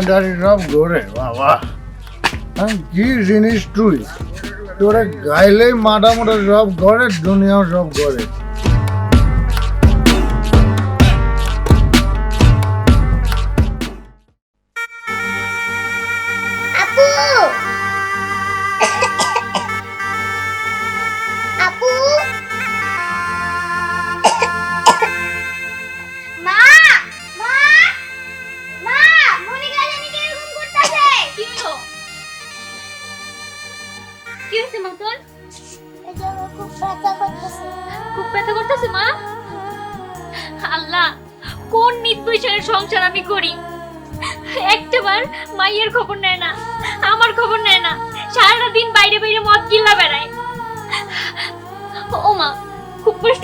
দুনিয়াদারি সব ঘরে বাবা। হ্যাঁ, কি জিনিস তুই? তোরা গাইলেই মাটা মোটা সব ঘরে দুনিয়াও সব ঘরে।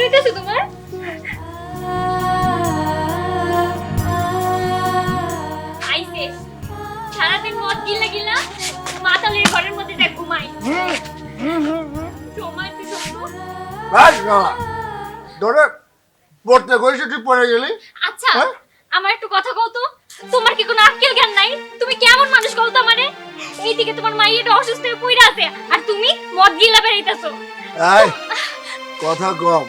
হইতেছে তোমার? সারাদিন মদ গিলা গিলা মাতালের ঘরের মধ্যে দেখ ঘুমাই সময় তুই শোনো বাস বাবা ধরে পড়তে কইছে তুই পড়ে গেলি। আচ্ছা হ্যাঁ? আমার একটু কথা কও তো। তোমার কি কোনো আক্কেল জ্ঞান নাই? তুমি কেমন মানুষ কও তো মানে এইদিকে তোমার মাইয়েটা অসুস্থ হয়ে পড়ে আছে আর তুমি মদ গিলা বেরাইতেছো এই কথা কম।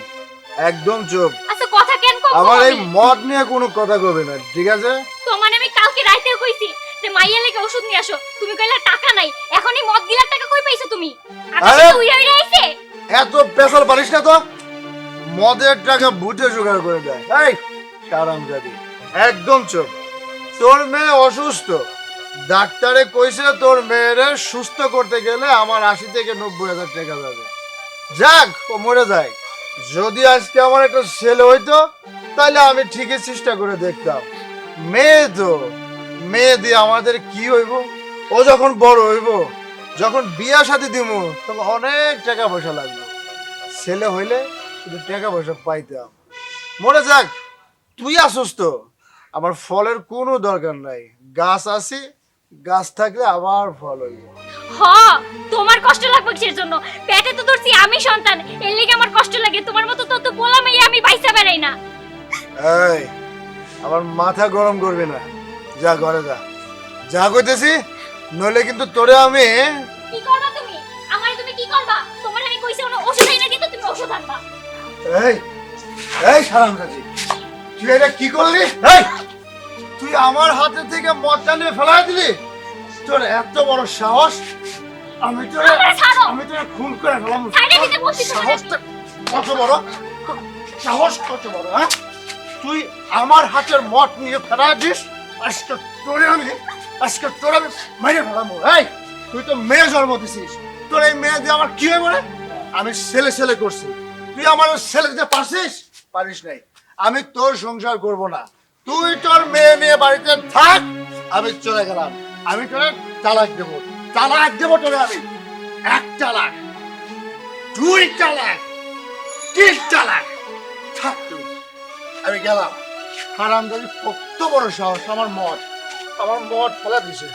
একদম চুপ। আচ্ছা কথা কেন কও আমার এই মদ নিয়ে কোনো কথা কবে না ঠিক আছে? তোমার আমি কালকে রাইতে কইছি যে মাইয়া লেগে ওষুধ নিয়ে আসো। তুমি কইলা টাকা নাই এখন এই মদ গিলার টাকা কই পাইছো তুমি? আরে! তো উইরা উইরা আইছে? এত পেশাল পারিস না তো? মদের টাকা বুঝে জোগাড় করে দেয় এই সারাম জাতি একদম চুপ। তোর মেয়ে অসুস্থ। ডাক্তারে কইছে তোর মেয়েরে সুস্থ করতে গেলে আমার আশি থেকে নব্বই হাজার টাকা যাবে। যাক ও মরে যায়। যদি আজকে আমার একটা ছেলে হইতো, তাহলে আমি ঠিকই চেষ্টা করে দেখতাম। মেয়ে তো, মেয়ে দিয়ে আমাদের কি হইব? ও যখন বড় হইব, যখন বিয়া সাথে দিব তখন অনেক টাকা পয়সা লাগবে। ছেলে হইলে শুধু টাকা পয়সা পাইতাম। মনে যাক তুই আসুস তো। আমার ফলের কোনো দরকার নাই। গাছ আছে, গাছ থাকলে আবার ফল হইব। হ তোমার কষ্ট লাগবে কিসের জন্য? পেটে তো ধরছি আমি সন্তান এর লেগে আমার কষ্ট লাগে। তোমার মতো তো তো বলা মেয়ে আমি বাইসা বেড়াই না। এই আমার মাথা গরম করবি না। যা ঘরে যা। যা কইতেছি নইলে কিন্তু তোরে আমি কি করবা তুমি? আমারে তুমি কি করবা? তোমার আমি কইছি ওনা ওষুধ আইনা দিতে তুমি ওষুধ আনবা। এই এই সারাম কাজী তুই এটা কি করলি? এই তুই আমার হাতে থেকে মদটা নিয়ে ফেলাই দিলি? তোর এত বড় সাহস আমি তোর আমি তোর খুন করে ফেলাম। সাহসটা কত বড়? সাহস কত বড় হ্যাঁ? তুই আমার হাতের মদ নিয়ে ফেলাই দিস আজকে তোরে আমি আজকে তোর আমি মেরে ফেলাম এই তুই তো মেয়ে জন্ম দিছিস। তোর এই মেয়ে দিয়ে আমার কি হয় বলে আমি ছেলে ছেলে করছি। তুই আমার ছেলে দিতে পারছিস? পারিস নাই। আমি তোর সংসার করব না। তুই তোর মেয়ে নিয়ে বাড়িতে থাক আমি চলে গেলাম। আমি তোরে তালাক দেবো। তালাক দেবো তোরে আমি। এক চালাক, দুই চালাক, তিন চালাক। থাক তুই। আমি গেলাম। হারামদারি কত বড় সাহস। আমার মদ আমার মদ ফেলা দিছে।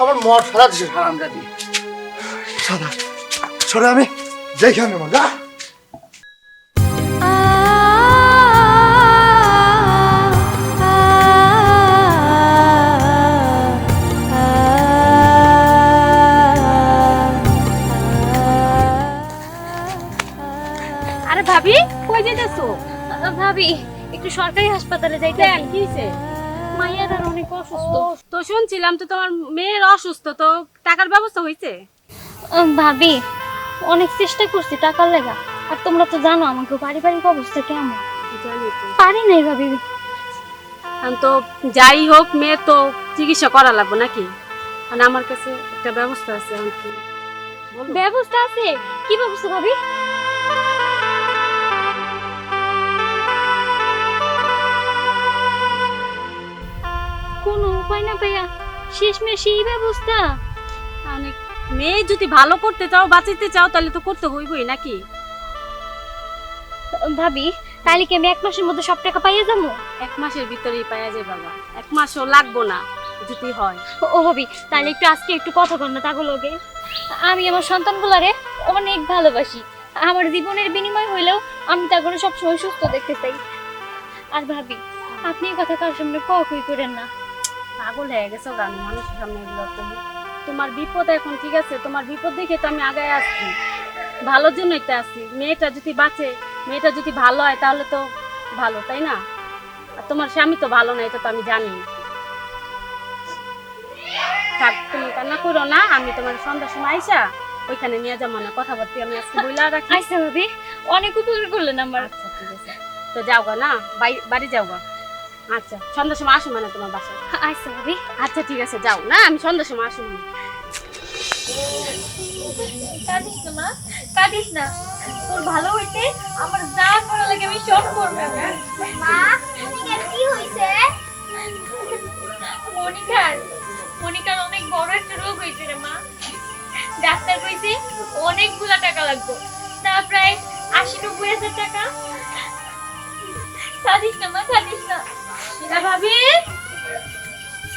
আমার মদ ফেলা দিছে হারামদারি সাদা, সরে আমি। যেখানে মজা ভাবি একটু সরকারি হাসপাতালে যাইতে কেন কিছে মাইয়ার আর অনেক অসুস্থ। তো শুনছিলাম তো তোমার মেয়ের অসুস্থ তো টাকার ব্যবস্থা হইছে? আহ, ভাবি অনেক চেষ্টা করছি টাকার লেগা। আর তোমরা তো জানো আমাকে পারিবারিক অবস্থা কেমন। পারি নাই ভাবি। তো যাই হোক মেয়ে তো চিকিৎসা করা লাগবে নাকি? মানে আমার কাছে একটা ব্যবস্থা আছে ব্যবস্থা আছে? কি ব্যবস্থা ভাবি? কোনো উপায় না পাইয়া শেষমেশ সেই ব্যবস্থা। অনেক মেয়ে যদি ভালো করতে চাও বাঁচাইতে চাও তাহলে তো করতে হইবই নাকি? ভাবি তাহলে কি আমি এক মাসের মধ্যে সব টাকা পাইয়ে যাব? এক মাসের ভিতরেই পাওয়া যায় বাবা। এক মাসও লাগবো না যদি হয়। ও ভাবি তাহলে একটু আজকে একটু কথা কর না তাগুলো আমি আমার সন্তানগুলারে অনেক ভালোবাসি। আমার জীবনের বিনিময় হইলেও আমি তাগুলো সবসময় সুস্থ দেখতে চাই। আর ভাবি আপনি কথা কারোর সামনে কই করেন না। পাগল হয়ে গেছো গান মানুষের সামনে এগুলো তুমি তোমার বিপদ এখন ঠিক আছে? তোমার বিপদ দেখে তো আমি আগায় আসছি। ভালোর জন্যই তো আসছি। মেয়েটা যদি বাঁচে মেয়েটা যদি ভালো হয় তাহলে তো ভালো তাই না? আর তোমার স্বামী তো ভালো না এটা তো আমি জানি। থাক তুমি কান্না করো না আমি তোমার সন্ধ্যার সময় আইসা ওইখানে নিয়ে যাব না কথাবার্তা আমি আজকে বইলা রাখি। আচ্ছা ভাবি। অনেক উপকার করলেন আমার। আচ্ছা ঠিক আছে। তো যাও গা না বাড়ি যাও গা আচ্ছা সন্ধ্যার সময় আসো মানে তোমার বাসায়। আচ্ছা ভাবি। আচ্ছা ঠিক আছে যাও। না আমি সন্ধ্যার সময় আসো মানে। কাঁদিস না মা। কাঁদিস না। তোর ভালো হইতে আমার যা করা লাগে আমি সব করব। মা মনিকার কি হইছে? মনিকার মনিকার অনেক বড় একটা রোগ হয়েছে রে মা। ডাক্তার কইছে অনেকগুলা টাকা লাগবে। তা প্রায় আশি নব্বই হাজার টাকা। কাঁদিস না মা কাঁদিস না। শিলা ভাবি?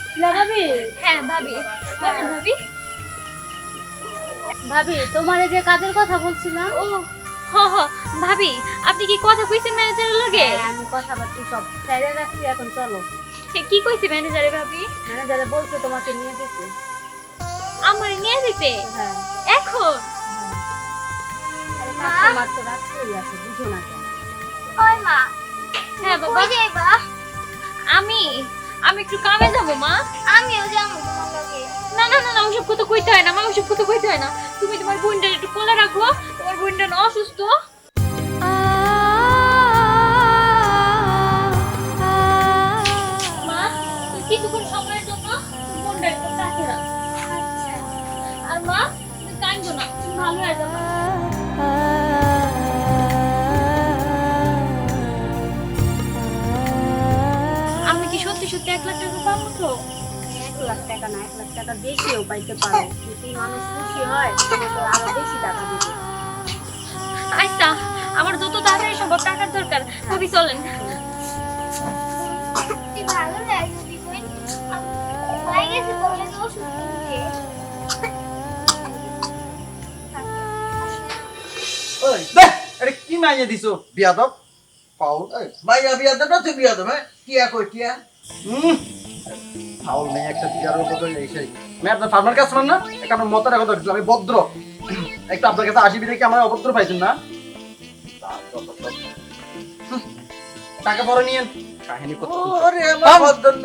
শিলা ভাবি? হ্যাঁ ভাবি। হ্যাঁ ভাবি। ভাবি তোমার যে কাজের কথা বলছিলাম। ও হ হ। ভাবি আপনি কি কথা কইছেন ম্যানেজারের লগে? হ্যাঁ, আমি কথাবার্তা সব চাইলে রাখছি এখন চলো। কি কইছে ম্যানেজারে ভাবি? ম্যানেজারে বলছে তোমাকে নিয়ে যেতে। আমার নিয়ে দিতে হ্যাঁ। এখন? কাস্টমার তো রাত্রেই আছে বুঝো না ওই মা। হ্যাঁ বাবা। আমি? আমি একটু কামে যাব মা। আমিও যাব তোমার লগে না না না না ওসব কথা কইতে হয় না মা ওসব কথা কইতে হয় না। তুমি তোমার বোনটা একটু কোলে রাখো তোমার বোনটা না অসুস্থ। মা কিছুক্ষণ সময়ের জন্য বোনটা একটু কাছে রাখ। আর মা তুমি কাঁদো না তুমি ভালো হয়ে যাবে এক লাখ টাকা পাবো তো? এক লাখ টাকা না এক লাখ টাকা বেশিও পাইতে পারো। যদি মানুষ খুশি হয় তোমাকে আরও বেশি টাকা দিবে। আচ্ছা আমার যত তাড়াতাড়ি সম্ভব টাকার দরকার চলেন। তুই ভালো লাগছে দিবই হয়ে গেছে বলে তো ওই বে আরে কি মাইয়া দিছো? বিয়াদব? ফাউল এই মাইয়া বিয়া দেব না তুই বিয়া দেবে কিয়া কই কিয়া ফাউল নেই একটা বিয়ার উপর এই সেই। আপনার ফার্মার কাস্টমার না? এখানে মতের কথা দিচ্ছিলাম আমি ভদ্র। একটু আপনার কাছে আসিবি দেখি আমার অভদ্র পাইছেন না? টাকা পরে নিয়েন। কাহিনী কত ওরে আমার ভদ্রন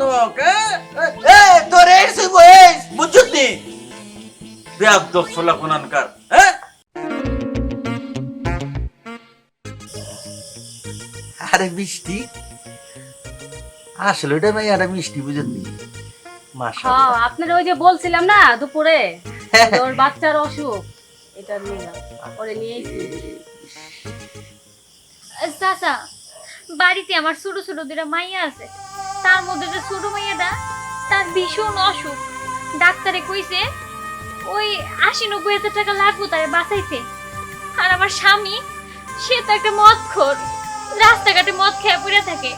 এ তোর এই সব এই বুঝছত নি? তো ফলা কোনানকার হ্যাঁ আরে মিষ্টি আসলে ওটা মাই আরে মিষ্টি বুঝত নি হ্যাঁ আপনার ওই যে বলছিলাম না দুপুরে? ওর বাচ্চার অসুখ এটা নিয়ে নাও। ওরে নিয়ে চাচা বাড়িতে আমার ছোট ছোট দুটা মাইয়া আছে। তার মধ্যে যে ছোট মাইয়াটা তার ভীষণ অসুখ। ডাক্তারে কইছে ওই আশি নব্বই হাজার টাকা লাগবো তাই বাঁচাইতে। আর আমার স্বামী সে তো একটা মদ খোর রাস্তাঘাটে মদ খেয়ে পড়ে থাকে।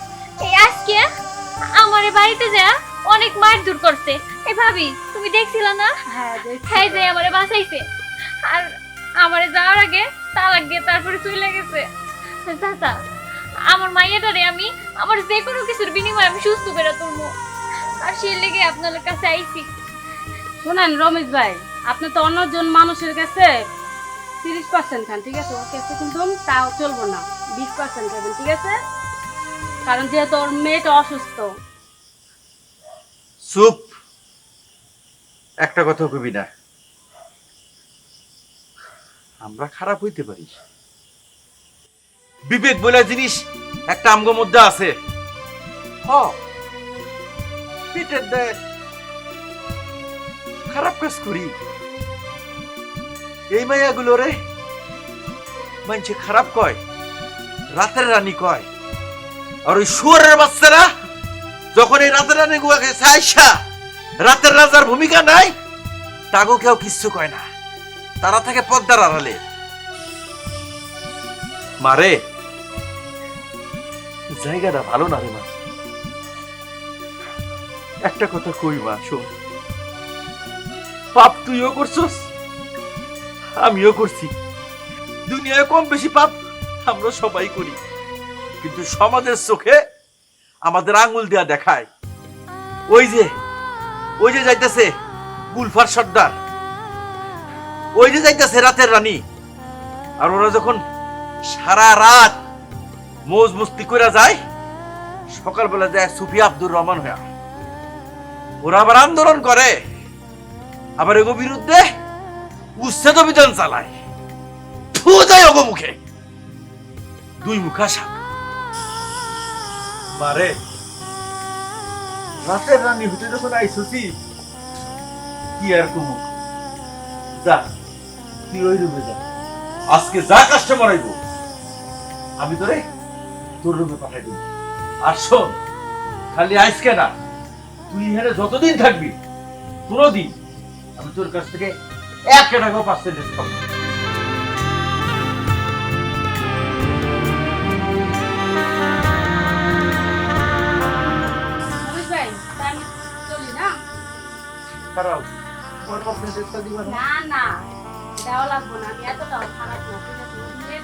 এই আজকে আমার বাড়িতে যা অনেক মায়ের দূর করছে। এই ভাবি তুমি দেখছিলা না? হ্যাঁ যায় আমারে বাঁচাইছে। আর আমারে যাওয়ার আগে তালাক দিয়ে তারপরে চলে গেছে। চাচা আমার মাইয়াটারে আমি আমার যে কোনো কিছুর বিনিময়ে আমি সুস্থ করে তুলবো। আর সেই লেগে আপনার কাছে আইছি। শোনেন রমেশ ভাই আপনি তো অন্যজন মানুষের কাছে তিরিশ পার্সেন্ট খান ঠিক আছে? ওর কাছে কিন্তু তাও চলবো না। বিশ পার্সেন্ট খাবেন ঠিক আছে? কারণ যেহেতু ওর মেয়েটা অসুস্থ। চুপ। একটা কথা কবি না। আমরা খারাপ হইতে পারি। বিবেক বলে জিনিস, একটা আমগো মধ্যে আছে। হ। পিঠের দেয়। খারাপ কাজ করি। এই মাইয়াগুলো রে মানছে খারাপ কয়, রাতের রানী কয়। আর ওই শুয়ারের বাচ্চারা যখন এই রাতের রানী গুয়াকে সাইসা রাতের রাজার ভূমিকা নাই, তাগো কেউ কিচ্ছু কয় না। তারা থাকে পদ্মার আড়ালে। মারে জায়গাটা ভালো না রে মা। একটা কথা কই মা, শোন। পাপ তুইও করছস, আমিও করছি। দুনিয়ায় কম বেশি পাপ আমরা সবাই করি। কিন্তু সমাজের চোখে আমাদের আঙ্গুল দেয়া দেখায়। ওই যে ওই যে যাইতেছে গুলফার সর্দার। ওই যে যাইতেছে রাতের রানী। আর ওরা যখন সারা রাত মৌজ মস্তি করে যায়, সকালবেলা যায় সুফি আব্দুর রহমান হয়ে ওরা আবার আন্দোলন করে, আবার এগো বিরুদ্ধে উচ্ছেদ অভিযান চালায়। থু যায় ওগো মুখে। দুই মুখা সাপ। মারে রাতের রানী হতে যখন আইসছি কি আর কুমু? যা, তুই ওই রুমে যা। আজকে যা কাস্টমার আইব আমি তোরে তোর রুমে পাঠাই দেব। আর শোন, খালি আজকে না, তুই এখানে যতদিন থাকবি, কোনোদিন আমি তোর কাছ থেকে এক টাকাও পার্সেন্টেজ পাবো খারাপ আমি এই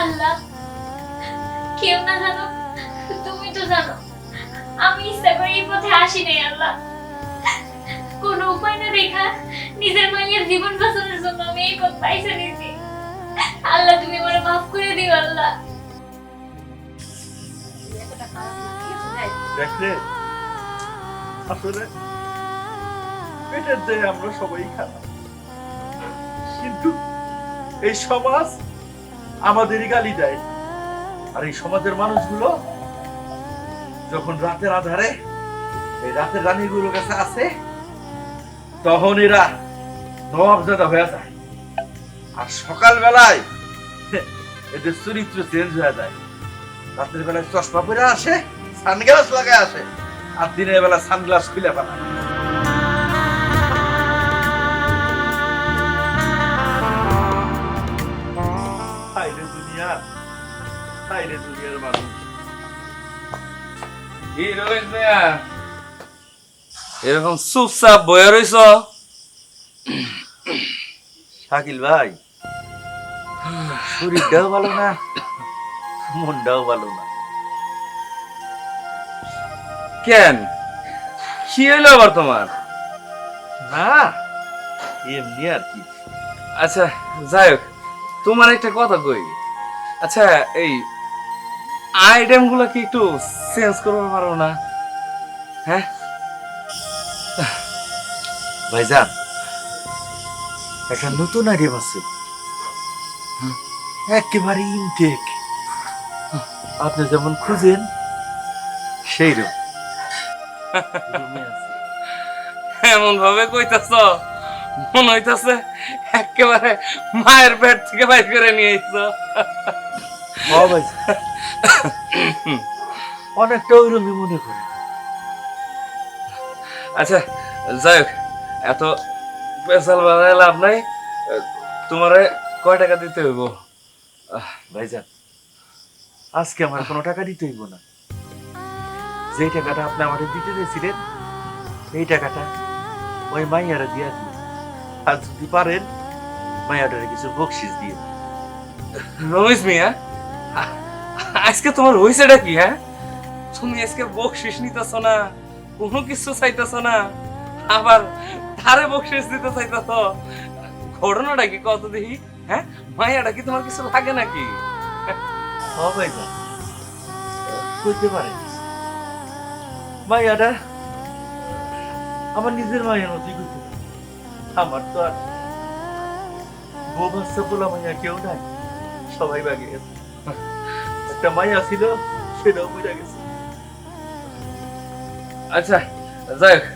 আল্লাহ, কেউ না জানো, তুমি তো জানো, আমি পথে আসি নাই, আল্লাহ। কোনো উপায় না দেখা নিজের মায়ের জীবন বাঁচানোর জন্য আমি এই পথ পাইছে নিয়েছি। আল্লাহ, তুমি আমার মাফ করে দিও, আল্লাহ। আছে দেখলে? আসলে পেটের দেহে আমরা সবাই খারাপ কিন্তু এই সমাজ আমাদেরই গালি দেয়। আর এই সমাজের মানুষগুলো যখন রাতের আধারে, এই রাতের রানীগুলোর কাছে আসে, তখন এরা নবাবজাদা হয়ে যায়। আর সকালবেলায় এদের চরিত্র চেঞ্জ হয়ে যায়। বেলায় চশমা পরে আসে সানগ্লাস লাগায় আসে, আর দিনের বেলা সানগ্লাস খুলে এরকম চুপচাপ বয়ে রইছ? শাকিল ভাই, শরীরটাও ভালো না, মনটাও ভালো না। কেন? কি হইল আবার তোমার? না, এমনি আর কি। আচ্ছা যাই হোক, তোমার একটা কথা কই। আচ্ছা এই আইটেমগুলো কি একটু চেঞ্জ করতে পারো না? হ্যাঁ? ভাইজান একটা নতুন আইডিয়া আছে। একেবারে ইনটেক আপনি যেমন খুঁজেন সেই রকম এমন ভাবে কইতাছ? মনে হইতাছে একেবারে মায়ের পেট থেকে বাইর করে নিয়ে আইছো। অনেকটা ওইরকমই মনে করে। আচ্ছা যাই হোক এত পেশাল বাজায় লাভ নাই। তোমারে কয় টাকা দিতে হইব? ভাইজান, আজকে আমার কোনো টাকা দিতে হইব না। যে টাকাটা আপনি আমাদের দিতে দিয়েছিলেন এই টাকাটা ওই মাইয়ারা দিয়ে দিন। আর যদি পারেন, মাইয়াটারে কিছু বকশিস দিয়ে রমেশ মিয়া, আজকে তোমার হয়েছেটা কি হ্যাঁ? তুমি আজকে বকশিস নিতেছ না, কোনো কিছু চাইতেছ না। আবার ধারে বকশিস দিতে চাইতেছ ঘটনাটা কি কত দেখি? হ্যাঁ? মায়াটা কি তোমার কিছু লাগে নাকি? হ ভাইজান কইতে পারে। মাইয়াটা আমার নিজের মায়ের মতোই কইতে আমার তো আর বউ বাচ্চা পোলা মাইয়া কেউ নাই। সবাই বাগে গেছে। একটা মাইয়া ছিল সেটাও বুঝা গেছে। আচ্ছা যাই হোক।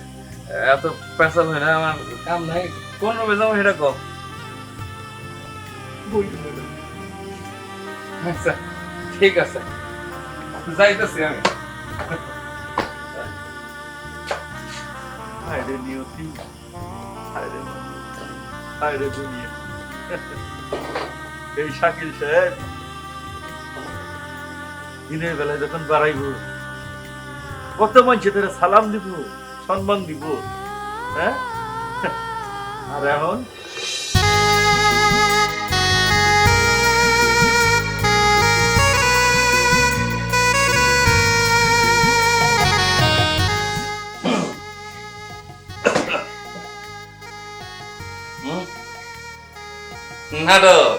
এত পেশাল হয় না, আমার কাম নাই। কোন রুমে যাব সেটা কম। আচ্ছা ঠিক আছে। যাইতেছি আমি। এই শাকিল সাহেব। দিনের বেলায় যখন বাড়াইব, কত মানুষে তারা সালাম দিব। সম্মান দিব। হ্যাঁ? আর এখন? নাটক।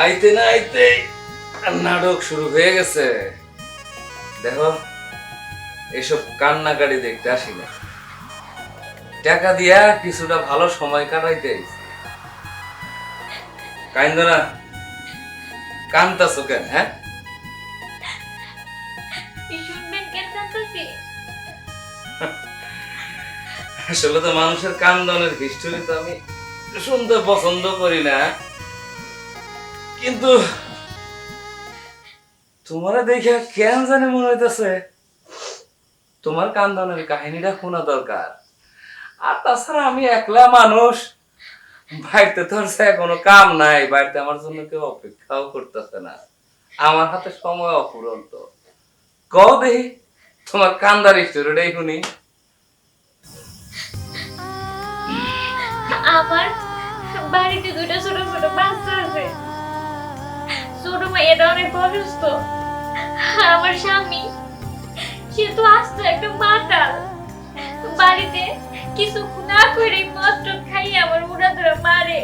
আইতে না আইতে নাটক শুরু হয়ে গেছে। দেখো। এসব কান্নাকাটি দেখতে আসি না টাকা দিয়া কিছুটা ভালো সময় কাটাইতে কাইন্দ না কেন হ্যাঁ? আসলে তো মানুষের কান্দনের হিস্টোরি তো আমি শুনতে পছন্দ করি না। কিন্তু তোমারে দেখে কেন জানি মনে হইতেছে তোমার কান্দনের কাহিনীটা শোনা দরকার। আর তাছাড়া আমি একলা মানুষ, বাড়িতে তো আর সে কোনো কাম নাই, বাড়িতে আমার জন্য কেউ অপেক্ষাও করতেছে না। আমার হাতে সময় অপুরন্ত কও দেখি, তোমার কান্দার স্টোরিটাই শুনি। আমার বাড়িতে দুটো ছোট ছোট বাচ্চা আছে। ছোট মেয়েটা অনেক অসুস্থ। আমার স্বামী সে তো আসতো একটা মাতাল বাড়িতে কিছু না করে মদ খাইয়ে আমার উড়া ধরে মারে।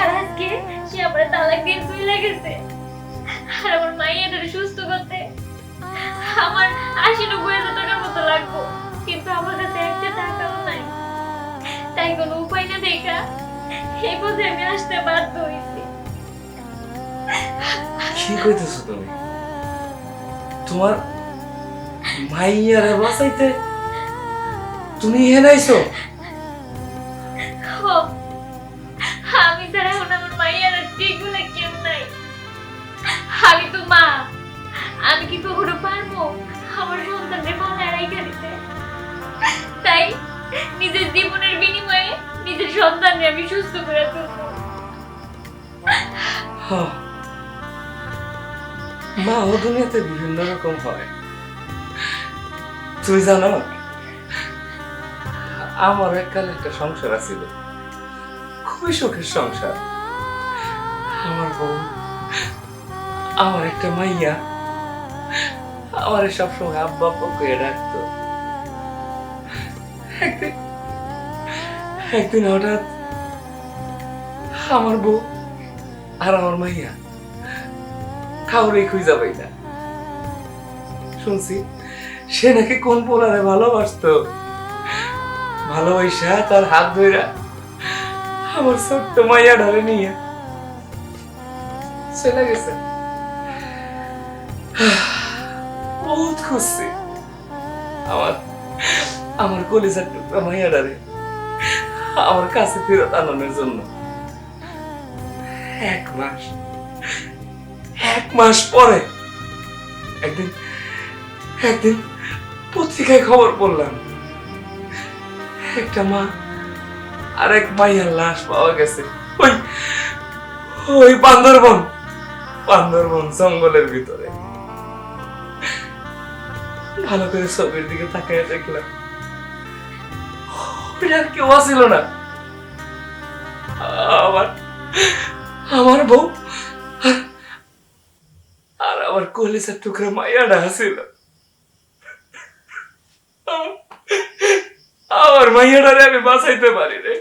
আর আজকে সে আমার তালাক দিয়ে চলে গেছে আর আমার মাইয়াটার সুস্থ করতে আমার আশি নব্বই হাজার টাকার মতো লাগবো। কিন্তু আমার কাছে একটা টাকাও নাই। তাই কোনো উপায় না দেখা। এই পথে আমি আসতে বাধ্য হয়েছি। কি কইতেছো তুমি? তোমার মাইয়ারে বাঁচাইতে। তুমি এখানে আইছো? আমি ছাড়া এখন আমার মাইয়ার ঠিক বলে কেউ নাই। আমি তো মা আমি কি কখনো পারব আমার সন্তানকে পালায় রাইখা দিতে? তাই নিজের জীবনের বিনিময়ে নিজের সন্তানকে আমি সুস্থ করে তুলবো। হ্যাঁ। মা ও দুনিয়াতে বিভিন্ন রকম হয়। তুই জানো, আমার এককালে একটা সংসার আছিল। খুবই সুখের সংসার। আমার বউ, আমার একটা মাইয়া, আমার সবসময় আব্বা আব্বা করে ডাকতো একদিন হঠাৎ আমার বউ আর আমার মাইয়া কাউরে খুঁজা পাই না। শুনছি সে নাকি কোন পোলারে ভালোবাসতো? ভালোবাসা তার হাত ধইরা আমার ছোট্ট মাইয়া ধরে নিয়ে চলে গেছে। বহুত খুশি আমার আমার কলিজার টুকরা মাইয়া ডারে আমার কাছে ফেরত আনানোর জন্য। এক মাস এক মাস পরে একদিন একদিন পত্রিকায় খবর পড়লাম। একটা মা আর এক মাইয়ার লাশ পাওয়া গেছে। ওই ওই বান্দরবন বান্দরবন জঙ্গলের ভিতরে। ভালো করে ছবির দিকে তাকায় দেখলাম। কেউ আসিল না। আমার আমার বউ আর- আমার কলিজার টুকরা মাইয়াটা হাসিল আমার- আমার মাইয়াটারে আমি বাঁচাইতে পারি রে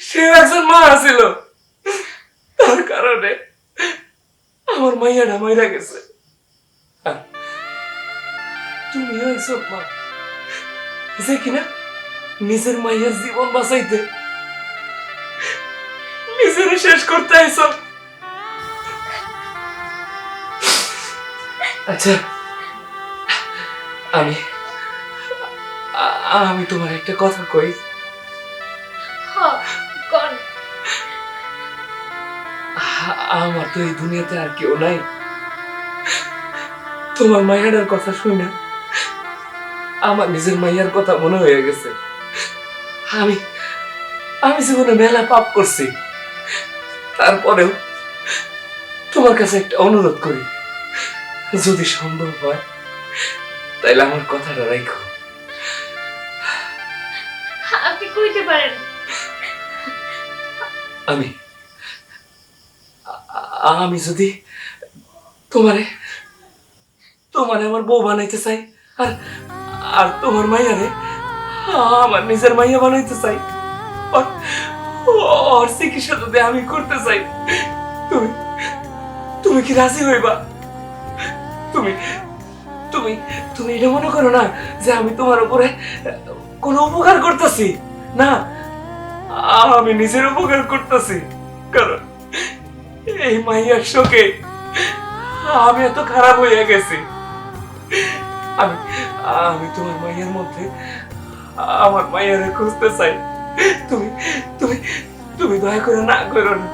সে একজন মা আছিল। তার কারণে আমার মাইয়াটা মাইরা গেছে। তুমিও একজন মা। যে কিনা নিজের মাইয়ার জীবন বাঁচাইতে নিজের শেষ করতে আইসো আচ্ছা আমি আমি তোমার একটা কথা কই। আমার তো এই দুনিয়াতে আর কেউ নাই। তোমার মাইয়াটার কথা শুই না আমার নিজের মাইয়ার কথা মনে হয়ে গেছে। আমি আমি জীবনে মেলা পাপ করছি। তারপরেও তোমার কাছে একটা অনুরোধ করি। যদি সম্ভব হয় তাইলে আমার কথাটা রাখো পারেন। আমি আমি যদি তোমারে তোমারে আমার বউ বানাইতে চাই, আর আর তোমার মাইয়ারে আমার নিজের মাইয়া বানাইতে চাই ওর চিকিৎসা যদি আমি করতে চাই, তুমি তুমি কি রাজি হইবা? তুমি তুমি তুমি এটা মনে করো না যে আমি তোমার উপরে কোনো উপকার করতেছি? না, আমি নিজের উপকার করতেছি, কারণ এই মাইয়ার শোকে আমি এত খারাপ হয়ে গেছি। আমি আমি তোমার মাইয়ের মধ্যে, আমার মাইয়ারে খুঁজতে চাই। তুমি তুমি তুমি দয়া করে না করো না।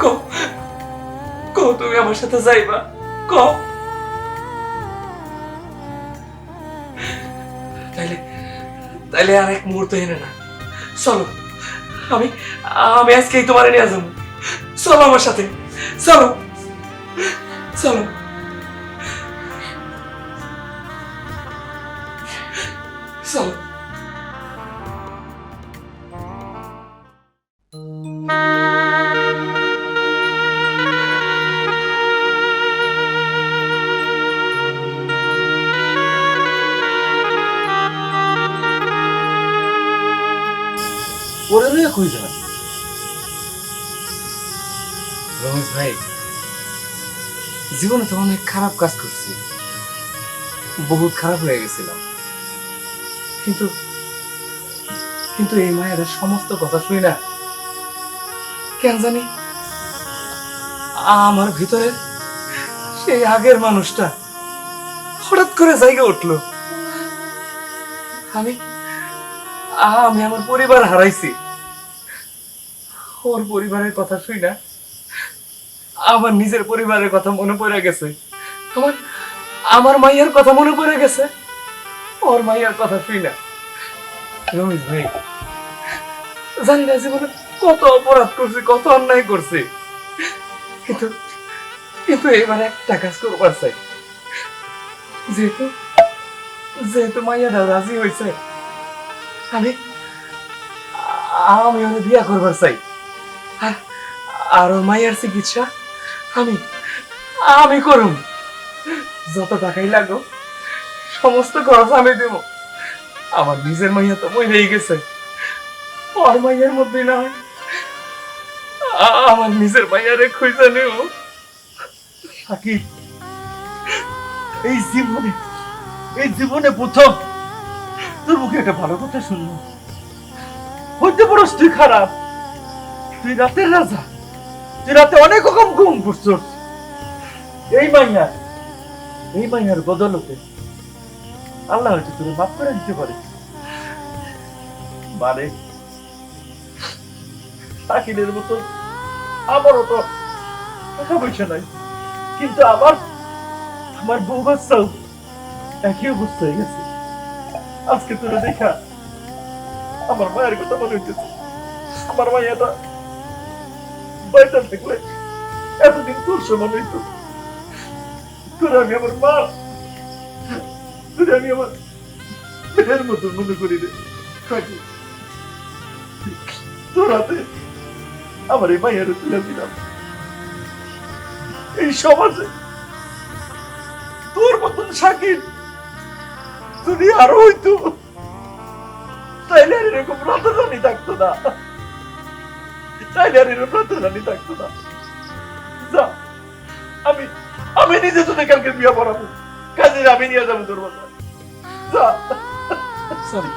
কও কও তুমি আমার সাথে যাইবা? কও। তাইলে আর এক মুহূর্ত এনে না। চলো, আমি আমি আজকেই তোমার নিয়ে যাব। চলো আমার সাথে। চলো। চলো। চলো। কই যান রমেশ ভাই, জীবনে তো অনেক খারাপ কাজ করছি। বহুত খারাপ হয়ে গেছিলাম। কিন্তু কিন্তু এই মায়ের সমস্ত কথা শুই না। কেন জানি আমার ভিতরে সেই আগের মানুষটা হঠাৎ করে জায়গা উঠল। আমি আমি আমার পরিবার হারাইছি। ওর পরিবারের কথা শুই না, আমার নিজের পরিবারের কথা মনে পড়ে গেছে। আমার আমার মাইয়ার কথা মনে পড়ে গেছে। ওর মাইয়ার কথা শুই না। রমেশ ভাই, জানি না জীবনে কত অপরাধ করছি, কত অন্যায় করছি। কিন্তু কিন্তু এবার একটা কাজ করবার চাই। যেহেতু যেহেতু মাইয়াটা রাজি হয়েছে, আমি আমি বিয়া করবার চাই। আর আর মায়ের চিকিৎসা, আমি আমি করুম। যত টাকাই লাগো, সমস্ত খরচ আমি দেব। আমার নিজের মাইয়া তো মরেই গেছে। ওর মাইয়ার মধ্যে না আমার নিজের মাইয়ারে খুঁজে নেব। সাকিব এই জীবনে এই জীবনে প্রথম তোর মুখে একটা ভালো কথা শুনলাম। হইতে পারস তুই খারাপ। তুই রাতের রাজা তুই রাতে অনেক রকম ঘুম করছস। এই মাইয়ার এই মাইয়ার বদলতে আল্লাহ হয়তো তোর মাফ করে দিতে পারে। মানে সাকিনের মতো আমারও তো টাকা পয়সা নাই, কিন্তু আমার আমার বউ বাচ্চাও একই অবস্থা হয়ে গেছে। আজকে তোরা দেখা আমার মায়ের কথা মনে হইতেছে। আমার মাইয়াটা বাইটা থাকলে এতদিন তোর সমান হইতো। তোর আমি আমার মা। তোর আমি আমার মেয়ের মতো মনে করি রে। তোর হাতে আমার এই মাইয়ারে তুলে দিলাম। এই সমাজে তোর মতন শাকিল যদি আরও হইতো, তাইলে এরকম রাতারানি থাকতো না। তাইলে আর এরকম রাতারানি থাকতো না। যা, আমি আমি নিজে তোদের কালকে বিয়ে পড়াবো। কাজে আমি নিয়ে যাব তোর বাসায়। যা। সরি